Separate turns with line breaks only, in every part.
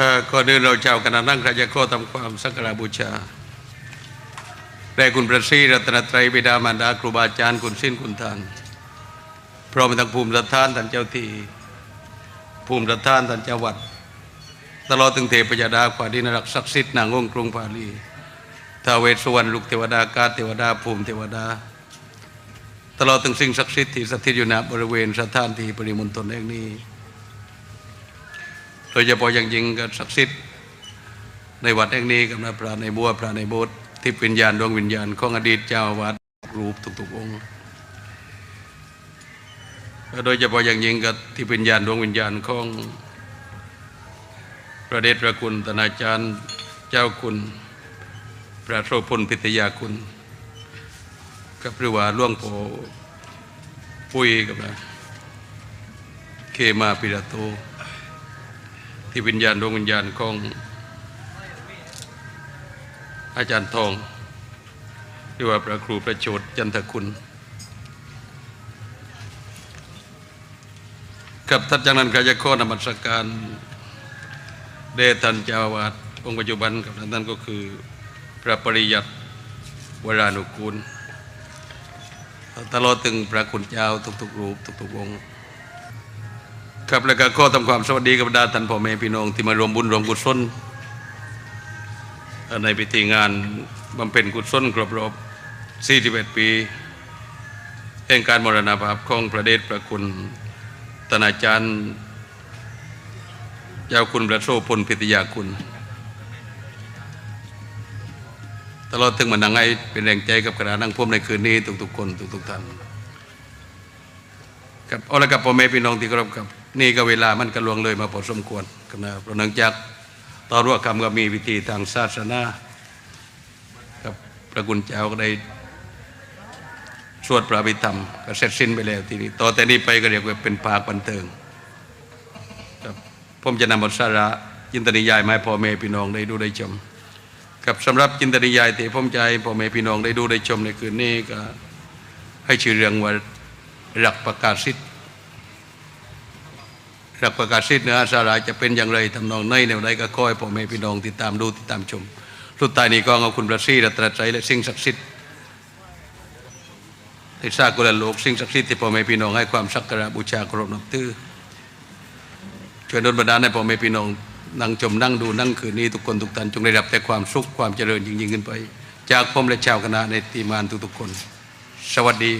เอ่อก่อนอื่นเราเจ้าคณะนั่งขจะขอทำความสักการบูชาแด่คุณพระศรีรัตนตรัยบิดามารดาครูบาอาจารย์คุณสิ้นคุณทานพร้อมทั้งภูมิรัฐานท่านเจ้าที่ภูมิรัฐานท่านเจ้าวัด ตลอดถึงเทพยดาขวาดินรักศักดิ์สิทธิ์นางองค์กรุงพาลีท้าเวสวรรณลูกเทวดากาเทวดาภูมิเทวดา ตลอดถึงสิ่งศักดิ์สิทธิ์ที่สถิตอยู่ณบริเวณสถานที่ปริมณฑลแห่งนี้ ยเฉพาะอย่างยิ่งกับศักดิ์สิทธิ์ในวัดแห่งนี้กับพระในบัวพระในโบสถ์ที่เป็นญาณดวงวิญญาณของอดีตเจ้าวาดรูปทุกๆองค์โดยเฉพาะอย่างยิ่งกับที่เป็นญาณดวงวิญญาณของพระเดชพระคุณตนาจารย์เจ้าคุณ พระโสพลพิทยาคุณ กับหรือว่าล่วงโปปุ้ยกับนะเคมาปิราโต ที่วิญญาณดวงวิญญาณของอาจารย์ทองหรือว่าพระครูประโชดจันทคุณ กับท่านจากนั้นก็จะข้อนมัสการเดชท่านเจ้าวาสองค์ปัจจุบันกับท่านนั้นก็คือพระปริยัติวรานุกูล ตลอดถึงพระคุณเจ้าทุกๆรูปทุกๆองค์ ครับแล้วก็ขอทำความสวัสดีกับบรรดาท่านพ่อแม่พี่น้องที่มารวมบุญรวมกุศลในพิธีงานบำเพ็ญกุศลครบรอบ41ปีแห่งการมรณภาพของพระเดชพระคุณตนาจารย์เจ้าคุณพระโสพลพิทยาคุณ ตลอดถึงมันนังให้เป็นแรงใจกับคณะนั่งพวมในคืนนี้ทุกๆคนทุกๆท่านครับเอาละครับพ่อแม่พี่น้องที่เคารพครับ นี่ก็เวลามันก็ล่วงเลยมาพอสมควรครับนะเพราะเนื่องจากตอนร่วคำก็มีพิธีทางศาสนาครับพระคุณเจ้าก็ได้สวดพระอภิธรรมก็เสร็จสิ้นไปแล้วทีนี้ต่อแต่นี้ไปก็เรียกว่าเป็นภาคบันเทิงครับผมจะนำบทสาระจินตนิยายมาให้พ่อแม่พี่น้องได้ดูได้ชมครับสำหรับจินตนิยายที่ผมจะให้พ่อแม่พี่น้องได้ดูได้ชมในคืนนี้ก็ให้ชื่อเรื่องว่ารักประกาศสิทธิ รักประกาศสิทธิ์เนื้อสาระจะเป็นอย่างไรทำนองในแนวใดก็คอยพ่อแม่พี่น้องติดตามดูติดตามชมสุดท้ายนี้ก็เอาคุณพระศรีรัตนตรัยและสิ่งศักดิ์สิทธิ์ที่ทราบกุลโลกสิ่งศักดิ์สิทธิ์ที่พ่อแม่พี่น้องให้ความสักการะบูชาเคารพนับถือช่วยดลบันดาลให้พ่อแม่พี่น้องนั่งชมนั่งดูนั่งคืนนี้ทุกคนทุกท่านจงได้รับแต่ความสุขความเจริญยิ่งยิ่งขึ้นไป จากผมและชาวคณะในทีมงานทุกๆคน สวัสดี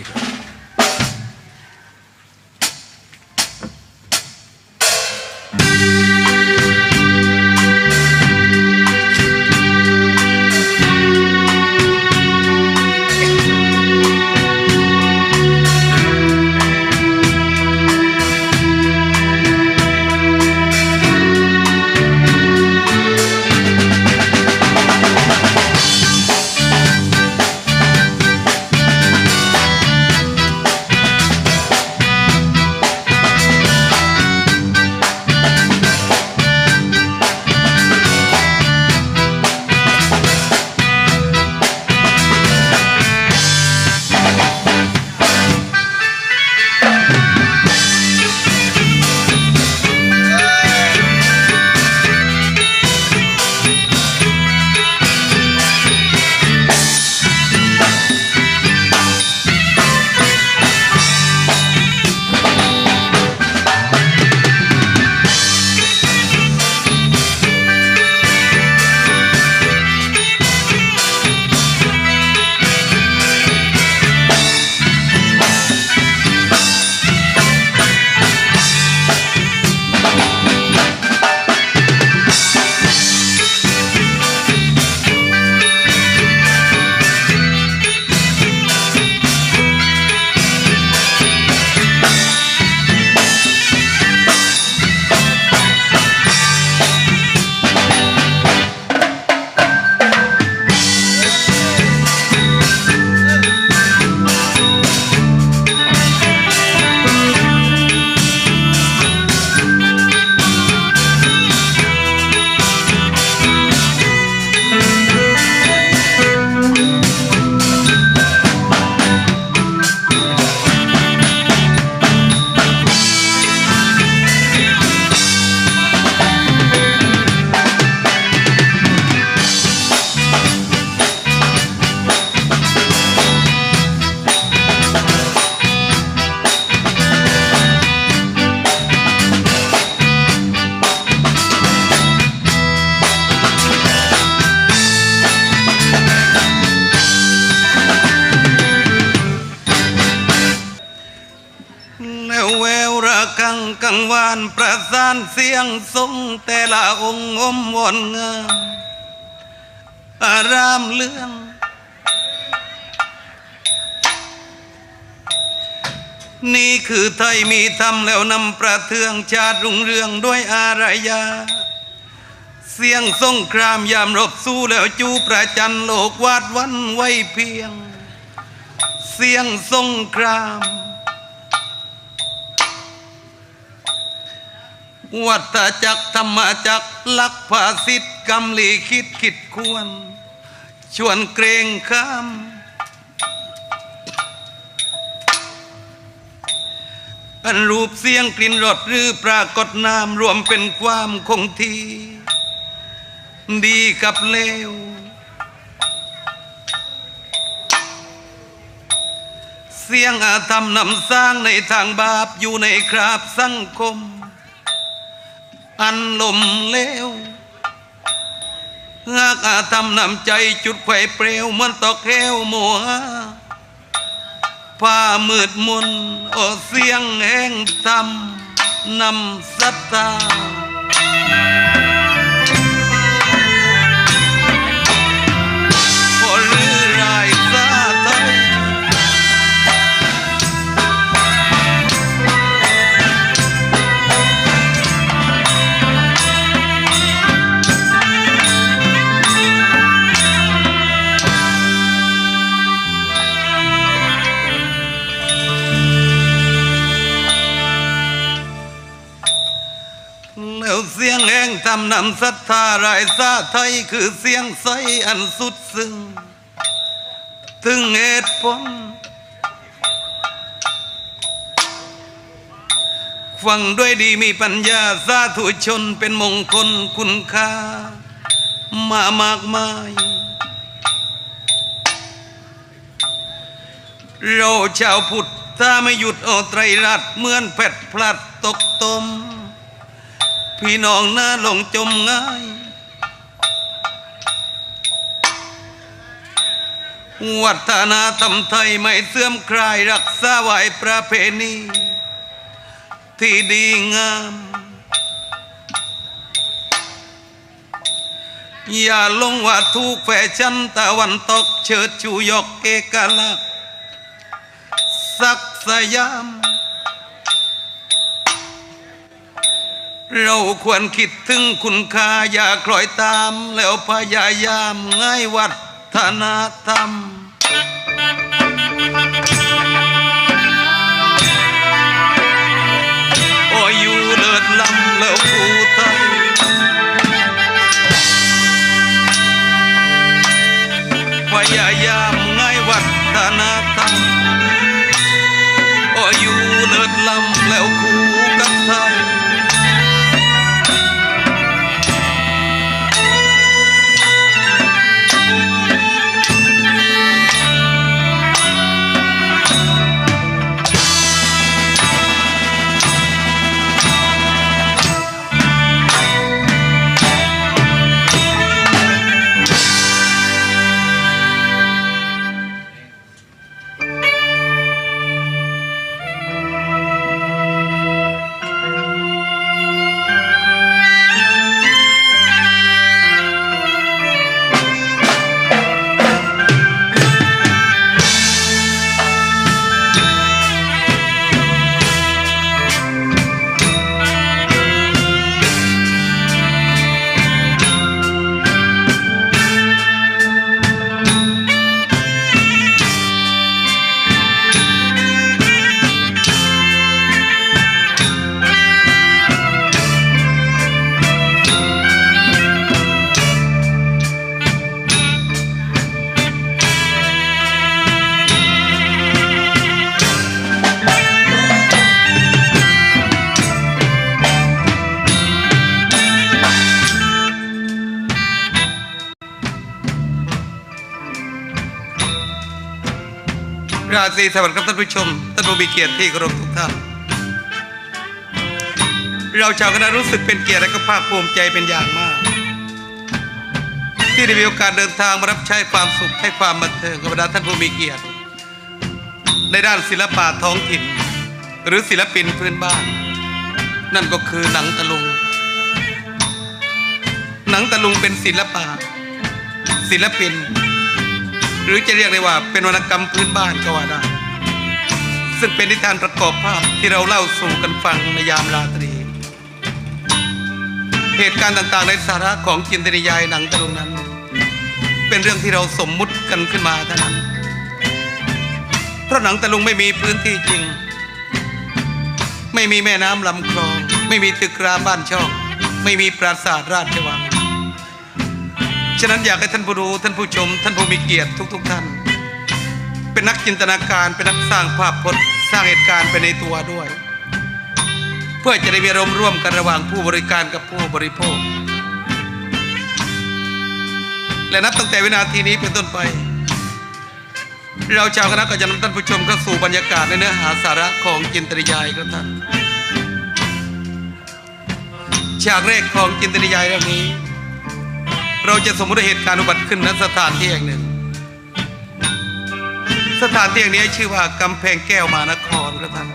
ระกังวานประสานเสียงทรงแต่ละองค์อมวอนงามอารามเลื่องนี่คือไทยมีธรรมแล้วนำประเทืองชาติรุ่งเรืองด้วยอารยา เสียงสงครามยามรบสู้แล้วจูประจันโลกวาดวันไว้เพียง เสียงสงคราม วัฏจักรธรรมจักรลักภาสิทธิกำลีคิดคิดควร ชวนเกรงข้าม อันรูปเสียงกลิ่นรสหรือปรากฏนามรวมเป็นความคงที่ ดีกับเลวเสียงอาธรรมนำสร้างในทางบาปอยู่ในคราบสังคม อันลมเลวหากอาทำนำใจจุดไฟเปลวเหมือนตอกแหวโมหะผ้ามืดมนโอเสียงแห่งทำนำสัตตา นำศรัทธารายซาไทยคือเสียงใสอันสุดซึ้งถึงเหตุผลฟังด้วยดีมีปัญญาสาธุชนเป็นมงคลคุณค่า มามากมาย เราชาวพุทธถ้าไม่หยุดเอาไตรรัตเหมือนแผดพลัดตกตม พี่น้องน่าหลงจมง่าย วัฒนธรรมไทยไม่เสื่อมคลายรักษาไว้ประเพณี ที่ดีงาม อย่าลงว่าทุกแฟชั่นตะวันตกเชิดชูยกเอกลักษณ์สักสยาม เราควรคิดถึงคุณค่าอย่าคล้อยตาม แล้วพยายามง่ายวัฒนธรรม รีสวัสดิ์ครับท่านผู้ชมท่านผู้มีเกียรติที่เคารพทุกท่าน เราชาวคณะรู้สึกเป็นเกียรติและก็ภาคภูมิใจเป็นอย่างมาก ที่ได้มีโอกาสเดินทางมารับใช้ความสุขให้ความบันเทิงกับบรรดาท่านผู้มีเกียรติ ในด้านศิลปะท้องถิ่น หรือศิลปินพื้นบ้าน นั่นก็คือหนังตะลุง หนังตะลุงเป็นศิลปะศิลปิน หรือจะเรียกได้ว่าเป็นวรรณกรรมพื้นบ้านก็ว่าได้ ซึ่งเป็นนิทานประกอบภาพที่เราเล่าสู่กันฟังในยามราตรี เหตุการณ์ต่างๆในสาระของจินตนิยายหนังตะลุงนั้น เป็นเรื่องที่เราสมมุติกันขึ้นมาเท่านั้น เพราะหนังตะลุงไม่มีพื้นที่จริง ไม่มีแม่น้ำลำคลอง ไม่มีตึกรามบ้านช่อง ไม่มีปราสาทราชวัง ฉะนั้นอยากให้ท่านผู้ดูท่านผู้ชม ท่านผู้มีเกียรติทุก ๆ ท่าน เป็นนักจินตนาการเป็นนักสร้างภาพพจน์สร้างเหตุการณ์ไปในตัวด้วย เพื่อจะได้มีอารมณ์ร่วมกันระหว่างผู้บริการกับผู้บริโภค และนับตั้งแต่วินาทีนี้เป็นต้นไป เราชาวคณะก็จะนำท่านผู้ชมเข้าสู่บรรยากาศในเนื้อหาสาระของจินตนิยายครับท่านฉากแรกของจินตนิยายเรื่องนี้ เราจะสมมติเหตุการณ์อุบัติขึ้นณสถานที่แห่งหนึ่ง สถานที่แห่งนี้ชื่อว่ากำแพงแก้วมานครครับท่าน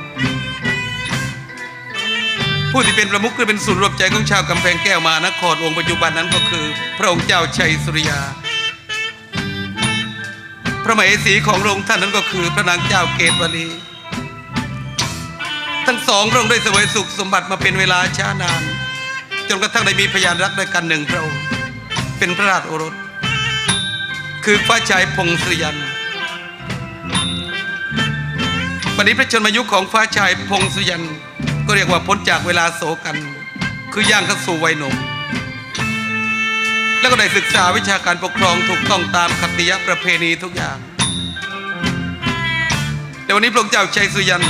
ผู้ที่เป็นประมุขคือเป็นศูนย์รวมใจของชาวกำแพงแก้วมานครองค์ปัจจุบันนั้นก็คือ พระองค์เจ้าชัยสุริยา พระมเหสีของพระองค์ท่านนั้นก็คือพระนางเจ้าเกตวลีทั้งสองพระองค์ได้เสวยสุขสมบัติมาเป็นเวลาช้านาน จนกระทั่งได้มีพยานรักด้วยกันหนึ่งพระองค์ เป็นพระราชโอรส คือฟ้าชายพงศยันบัดนี้พระชนมายุของฟ้าชายพงศยันก็เรียกว่าพ้นจากเวลาโศกัน คือย่างเข้าสู่วัยหนุ่มแล้วก็ได้ศึกษาวิชาการปกครองถูกต้องตามคติยประเพณีทุกอย่างแต่วันนี้พระองค์เจ้าชัยสุยัน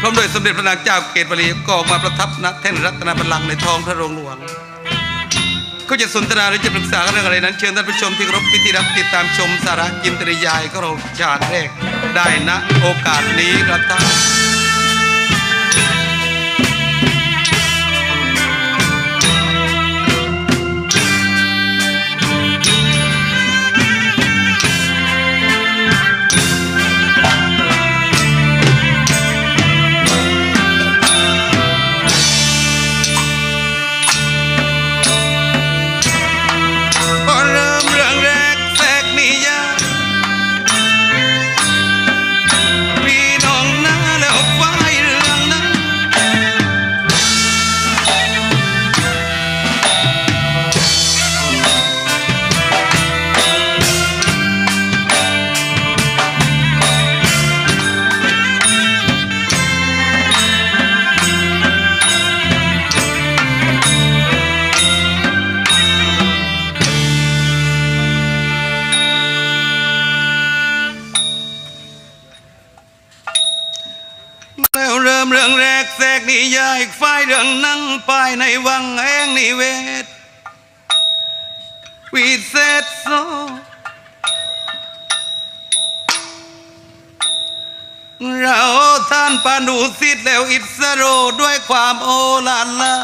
พร้อมโดยสมเด็จพระนางเจ้าเกตวลีก็ออกมาประทับณแท่นรัตนบัลลังก์ในท้องพระโรงหลวง ก็จะสนทนาหรือจะปรึกษากันเรื่องอะไรนั้น เชิญท่านผู้ชมที่เคารพพิธีรับติดตามชมสาระกินตริยายก็เราชากแรก ได้นะโอกาสนี้ครับท่าน แล้วเริ่มเรื่องแรกแทรกนิยายฝ่ายเรื่องนั่งไปในวังแห่งนิเวศวิเศษโซเราท่านปานุสิทธิ์แล้วอิสโรด้วยความโอลาลา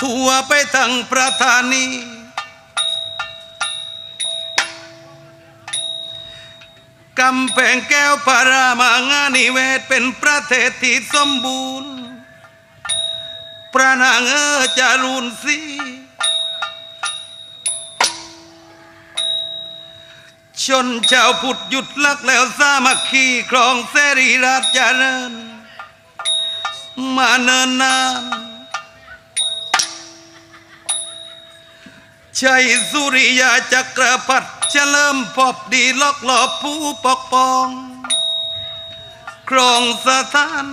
ทั่วไปทั้งประธานี กำแพงแก้วพารามางานิเวศเป็นประเทศที่สมบูรณ์ พระนางเออจารุนสีชนชาวพุทธหยุดลักแล้วสามัคคีครองเสรีราชเจริญ มาเนินนานชัยสุริยาจักรพรรดิ เฉลิมพบดีล็อกหลอบผู้ปกป้อง ครองสถาน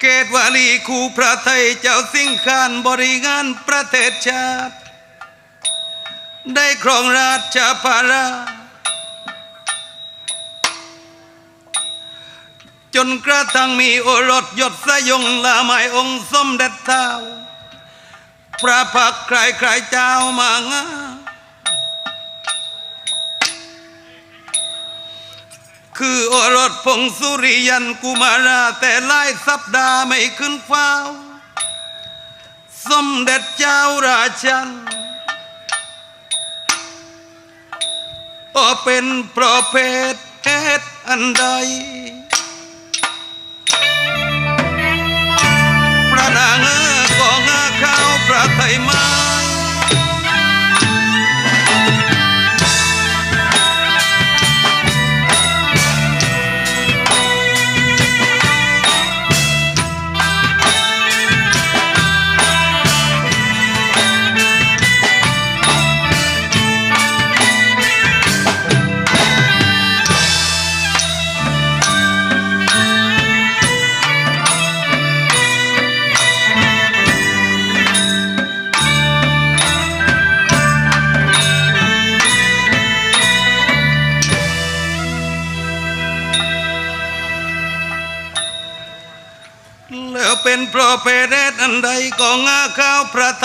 เกตวาลีคู่พระไทยเจ้าสิงคานบริงานประเทศชาติ ได้ครองราชภาราจนกระทั่งมีโอรสยศสยงละไมองค์สมเด็จเท้า พระพักใครใครเจ้ามางาคือโอรสพงสุริยันกุมาราแต่หลายสัปดาห์ไม่ขึ้นเฝ้า สมเด็จเจ้าราชันโอเป็นเพระเพศเหตุอันใด พระนางเอ๋ยก็งาข้าะไ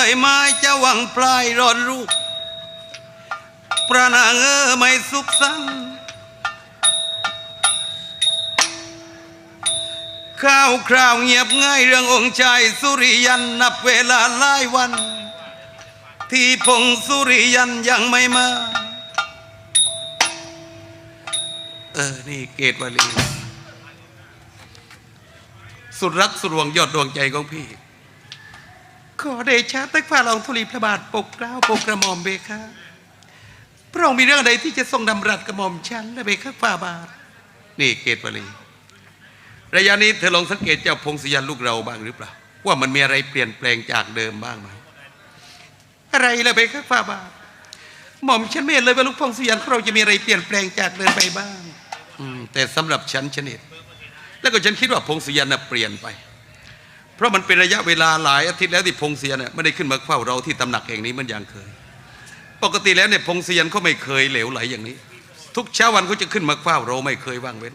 ยไม้จะหวังปลายรอนรูปพระนางเออไม่สุขสันข้าวคราวเงียบง่ายเรื่ององค์ชายสุริยันนับเวลาหลายวัน ที่พงสุริยันยังไม่มา เออ นี่เกตวลี สุดรักสุดหวงยอดดวงใจของพี่ ขอเดชะตักฝ่าลองธุลีพระบาทปกเกล้าปกกระหม่อมเบคะพระองค์มีเรื่องใดที่จะทรงดำรัสกระหม่อมฉันและเบคะฝ่าบาท นี่เกตวลีระยะนี้เธอลองสังเกตเจ้าพงศยันลูกเราบ้างหรือเปล่า ว่ามันมีอะไรเปลี่ยนแปลงจากเดิมบ้างไหมอะไรล่ะเบคะฝ่าบาทหม่อมฉันไม่เห็นเลยว่าลูกพงศยันของเราจะมีอะไรเปลี่ยนแปลงจากเดิมไปบ้างอืมแต่สำหรับฉันฉันเห็นแล้วก็ฉันคิดว่าพงศยานน่ะเปลี่ยนไป เพราะมันเป็นระยะเวลาหลายอาทิตย์แล้วที่พงศยานน่ะไม่ได้ขึ้นมาเฝ้าเราที่ตำหนักแห่งนี้มันอย่างเคย ปกติแล้วเนี่ยพงศยนเขาไม่เคยเหลวไหลอย่างนี้ ทุกเช้าวันเขาจะขึ้นมาเฝ้าเราไม่เคยว่างเว้น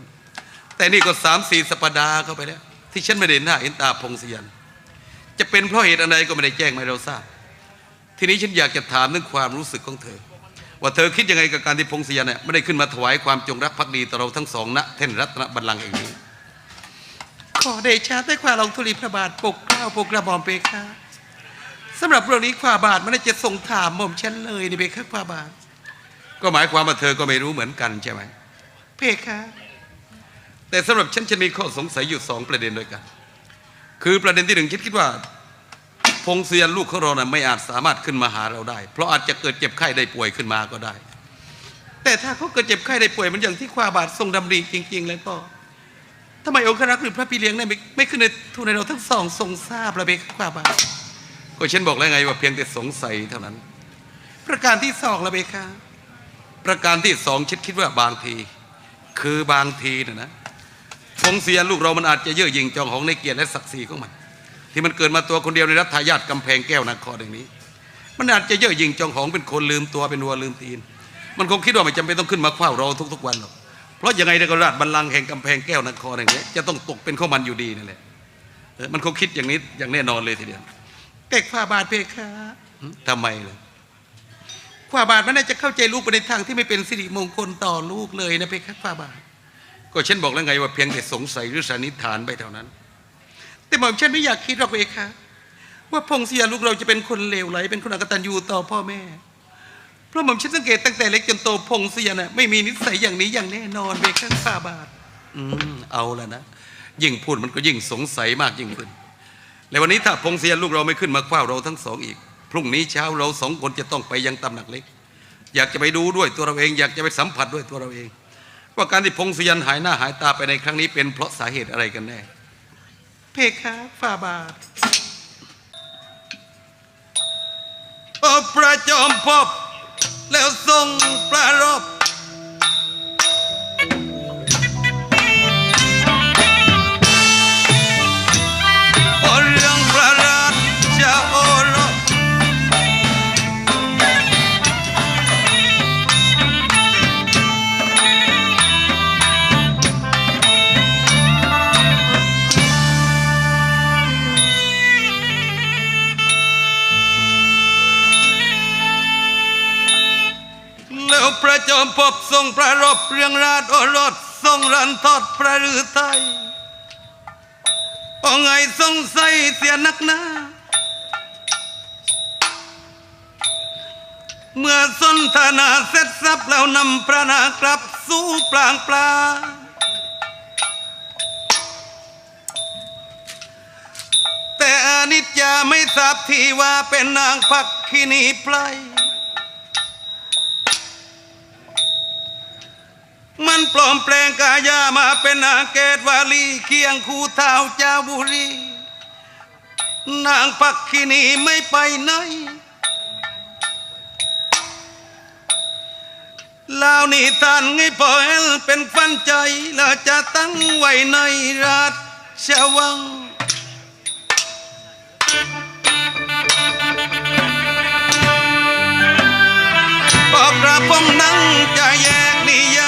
แต่นี่ก็สามสี่สัปดาห์เข้าไปแล้ว ที่ฉันไม่ได้เห็นหน้าเห็นตาพงศยน จะเป็นเพราะเหตุอะไรก็ไม่ได้แจ้งมาให้เราทราบ ทีนี้ฉันอยากจะถามเรื่องความรู้สึกของเธอ ว่าเธอคิดยังไงกับการที่พงศยานเนี่ยไม่ได้ขึ้นมาถวายความจงรักภักดีต่อเราทั้งสองณแท่นรัตนบัลลังก์แห่งนี้ ขอเดชะได้ความลองธุลีพระบาทปกเกล้าปกกระบอมเปคะสำหรับเรื่องนี้ความบาทมันจะส่งถามหม่อมฉันเลยนี่เปคะความบาท ก็หมายความว่าเธอก็ไม่รู้เหมือนกันใช่ไหมเพคะแต่สำหรับฉันฉันมีข้อสงสัยอยู่สองประเด็นด้วยกัน คือประเด็นที่หนึ่งฉันคิดว่า พงเซียนลูกของเราน่ะไม่อาจสามารถขึ้นมาหาเราได้ เพราะอาจจะเกิดเจ็บไข้ได้ป่วยขึ้นมาก็ได้ แต่ถ้าเขาเกิดเจ็บไข้ได้ป่วยมันอย่างที่ความบาททรงดำริจริง ๆ แล้วก็ ทำไมองครักษ์หรือพระพี่เลี้ยงเนี่ยไม่ไม่ขึ้นในทูลในเราทั้งสองทรงทราบระเบกกว่าบาก็ฉันบอกแล้วไงว่าเพียงแต่สงสัยเท่านั้น ประการที่สองระเบคะประการที่สองฉันคิดว่าบางที คือบางทีนะนะฟงเสียลูกเรามันอาจจะเย่อหยิ่งจองของในเกียรติและศักดิ์ศรีของมัน ที่มันเกิดมาตัวคนเดียวในรัฐทายาทกำแพงแก้วนครอย่างนี้ มันอาจจะเย่อหยิ่งจองของเป็นคนลืมตัวเป็นวัวลืมตีน มันคงคิดว่าไม่จำเป็นต้องขึ้นมาเฝ้าเราทุกๆวันหรอก เพราะยังไงในกราชบัลลังก์แห่งกำแพงแก้วนครอย่างนี้ยจะต้องตกเป็นข้อมันอยู่ดีนั่นแหละเออมันคงคิดอย่างนี้อย่างแน่นอนเลยทีเดียวแก่ข้าบาทเพคะทำไมล่ะข้าบาทมันน่าจะเข้าใจลูกไปในทางที่ไม่เป็นสิริมงคลต่อลูกเลยนะเพคะข้าบาท ก็ฉันบอกแล้วไงว่าเพียงแต่สงสัยหรือสันนิษฐานไปเท่านั้น แต่หม่อมฉันไม่อยากคิดหรอกเพคะว่าพงศยาลูกเราจะเป็นคนเลวไหลเป็นคนอกตัญญูต่อพ่อแม่ เพราะหม่อมฉันสังเกตตั้งแต่เล็กจนโตพงศยาน่ะไม่มีนิสัยอย่างนี้อย่างแน่นอนเบข้างฝ่าบาทอืมเอาแล้วนะยิ่งพูดมันก็ยิ่งสงสัยมากยิ่งขึ้น และวันนี้ถ้าพงศยาลูกเราไม่ขึ้นมาเฝ้าเราทั้งสองอีก พรุ่งนี้เช้าเราสองคนจะต้องไปยังตำหนักเล็ก อยากจะไปดูด้วยตัวเราเอง อยากจะไปสัมผัสด้วยตัวเราเอง ว่าการที่พงศยันหายหน้าหายตาไปในครั้งนี้เป็นเพราะสาเหตุอะไรกันแน่ เพคะฝ่าบาทโอ้พระจอมภพ แล้วทรงประรบ งประรบเรื่องราชโอรสทรงรันทอดพระฤทัยโอ้ไงสงใสเสียนักหนาเมื่อสนทนาเสร็จสับแล้วนำพระนากลับสู่ปลางปลา แต่อนิจจาไม่ทราบที่ว่าเป็นนางพักคินีไพล มันปลอมแปลงกายามาเป็นนางเกตวาลีเคียงคู่เท้าเจ้าบุรี นางพักคินีไม่ไปไหนลาวนี่ท่านไงพอเอลเป็นฟันใจแล้วจะตั้งไว้ในราชวังก็กระผมนั่งจะแยกนิยา